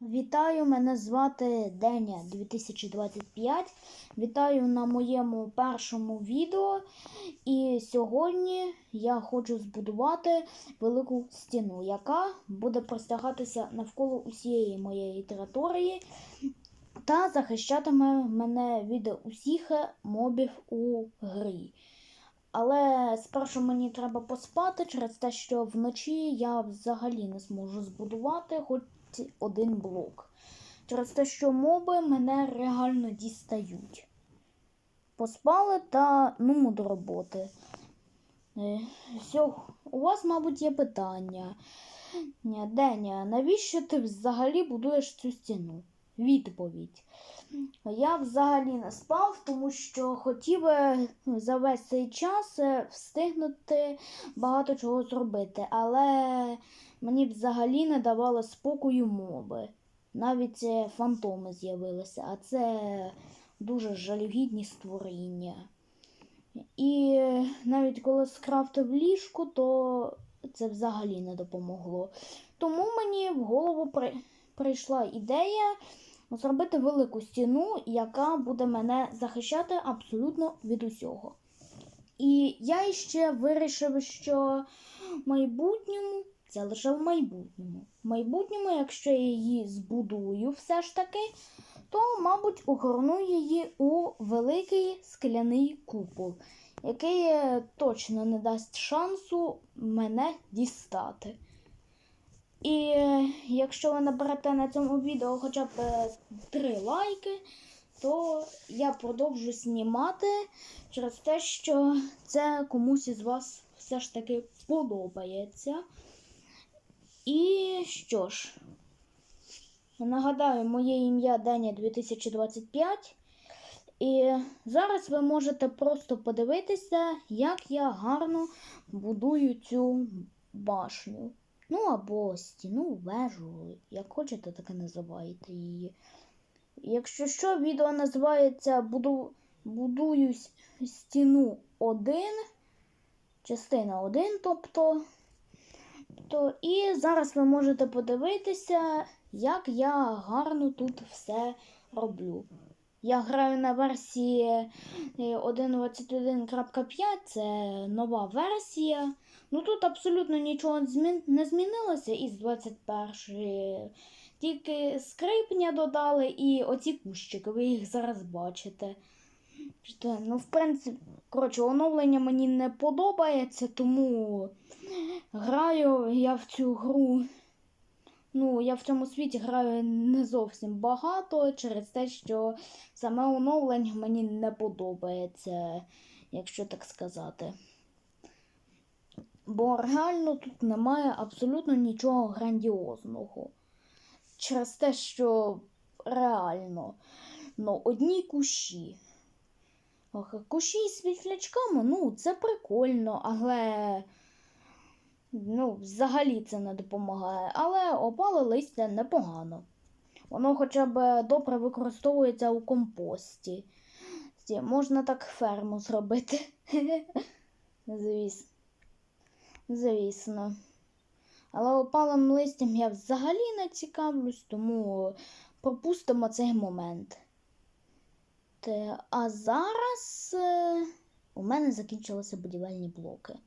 Вітаю, мене звати Деня 2025. Вітаю на моєму першому відео. І сьогодні я хочу збудувати велику стіну, яка буде простягатися навколо усієї моєї території та захищатиме мене від усіх мобів у грі. Але спершу мені треба поспати через те, що вночі я взагалі не зможу збудувати хоч один блок. Через те, що моби мене реально дістають. Поспали та ну до роботи. Е, Все, у вас, мабуть, є питання. Деня, навіщо ти взагалі будуєш цю стіну? Відповідь. Я взагалі не спав, тому що хотів е, за весь цей час е, встигнути багато чого зробити, але мені взагалі не давали спокою моби. Навіть е, фантоми з'явилися, а це дуже жалюгідні створіння. І навіть коли скрафтив ліжку, то це взагалі не допомогло. Тому мені в голову при... прийшла ідея зробити велику стіну, яка буде мене захищати абсолютно від усього. І я ще вирішив, що в майбутньому це лише в майбутньому. В майбутньому, якщо я її збудую все ж таки, то, мабуть, огорну її у великий скляний купол, який е, точно не дасть шансу мене дістати. І е, якщо ви наберете на цьому відео хоча б е, три лайки, то я продовжу знімати через те, що це комусь із вас все ж таки подобається. І що ж, нагадаю, моє ім'я Деня 2025. І зараз ви можете просто подивитися, як я гарно будую цю башню. Ну або стіну, вежу, як хочете, так і називайте її. Якщо що, відео називається Буду... Будую стіну 1, частина 1, тобто. То, і зараз ви можете подивитися, як я гарно тут все роблю. Я граю на версії е, 1.21.5, це нова версія. Ну тут абсолютно нічого не змінилося із 21-ї. Тільки скрипня додали і оці кущики, ви їх зараз бачите. Ну, в принципі, коротше, оновлення мені не подобається, тому граю я в цю гру. Ну, я в цьому світі граю не зовсім багато через те, що саме оновлення мені не подобається, якщо так сказати. Бо реально тут немає абсолютно нічого грандіозного. Через те, що реально ну, одні кущі. Кущі з світлячками, ну, це прикольно, але ну, взагалі це не допомагає. Але опале листя непогано. Воно хоча б добре використовується у компості. Можна так ферму зробити. Звісно. Звісно. Але опалим листям я взагалі не цікавлюсь, тому пропустимо цей момент. А зараз е, у мене закінчилися будівельні блоки.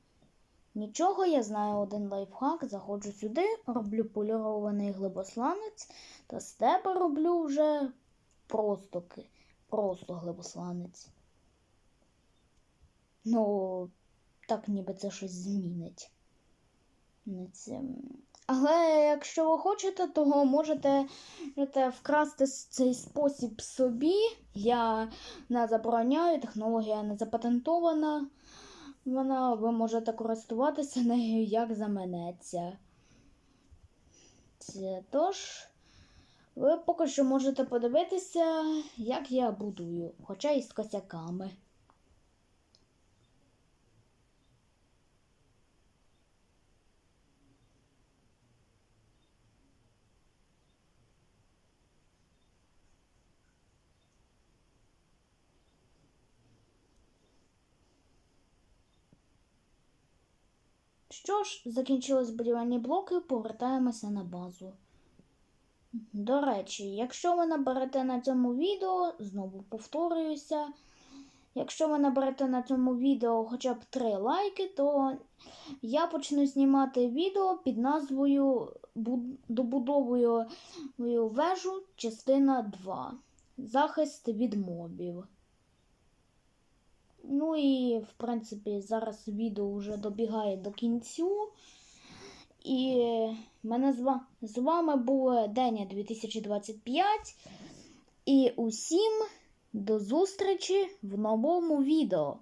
Нічого, я знаю один лайфхак. Заходжу сюди, роблю полірований глибосланець, та з тебе роблю вже просто, просто глибосланець. Ну, так ніби це щось змінить. Але якщо ви хочете, то можете вкрасти цей спосіб собі. Я не забороняю, технологія не запатентована. Вона ви можете користуватися нею як заменеться. Тож, ви поки що можете подивитися, як я будую, хоча і з косяками. Що ж, закінчились будівельні блоки, повертаємося на базу. До речі, якщо ви наберете на цьому відео, знову повторююся, якщо ви наберете на цьому відео хоча б 3 лайки, то я почну знімати відео під назвою Добудовую вежу частина 2. Захист від мобів. Ну і, в принципі, зараз відео вже добігає до кінцю. І мене з, з вами був Деня 2025. І усім до зустрічі в новому відео.